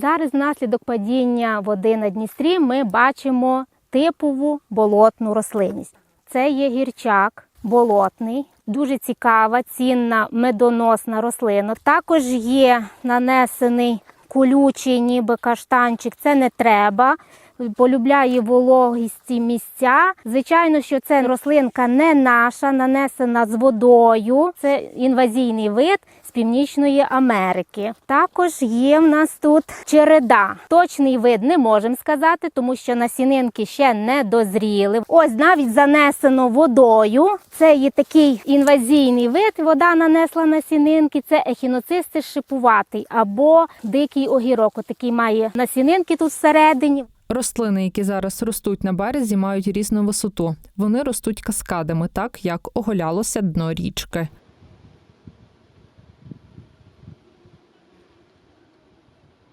Зараз внаслідок падіння води на Дністрі ми бачимо типову болотну рослинність. Це є гірчак болотний, дуже цікава, цінна медоносна рослина. Також є нанесений колючий, ніби каштанчик. Це не треба. Полюбляє вологісті місця. Звичайно, що це рослинка не наша, нанесена з водою. Це інвазійний вид з Північної Америки. Також є в нас тут череда. Точний вид не можемо сказати, тому що насінинки ще не дозріли. Ось навіть занесено водою. Це є такий інвазійний вид. Вода нанесла насінинки. Це ехіноцистис шипуватий або дикий огірок. Отакий має насінинки тут всередині. Рослини, які зараз ростуть на березі, мають різну висоту. Вони ростуть каскадами, так як оголялося дно річки.